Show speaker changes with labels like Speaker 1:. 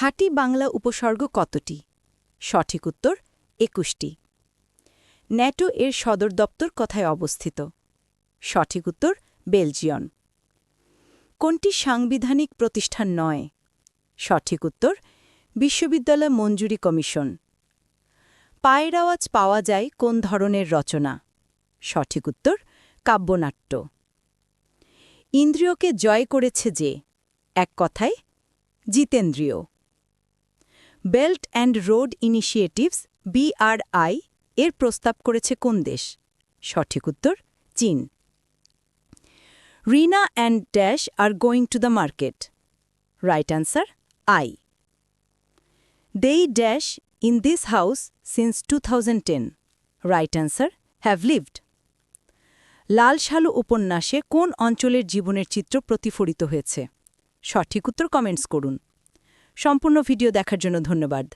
Speaker 1: খাঁটি বাংলা উপসর্গ কতটি? সঠিক উত্তর, একুশটি। ন্যাটো এর সদর দপ্তর কোথায় অবস্থিত? সঠিক উত্তর, বেলজিয়ন। কোনটি সাংবিধানিক প্রতিষ্ঠান নয়? সঠিক উত্তর, বিশ্ববিদ্যালয় মঞ্জুরি কমিশন। পায়ের আওয়াজ পাওয়া যায় কোন ধরনের রচনা? সঠিক উত্তর, কাব্যনাট্য। ইন্দ্রিয়কে জয় করেছে যে, এক কথায়, জিতেন্দ্রিয়। Belt and road initiatives BRI এর প্রস্তাব করেছে কোন দেশ? সঠিক উত্তর, চীন। Rina and dash are going to the market. Right answer, I. They dash in this house since two thousand ten. Right answer, have lived. Lal Shalu উপন্যাসে কোন অঞ্চলের জীবনের চিত্র প্রতিফলিত হয়েছে? সঠিক উত্তর কমেন্টস করুন। সম্পূর্ণ ভিডিও দেখার জন্য ধন্যবাদ।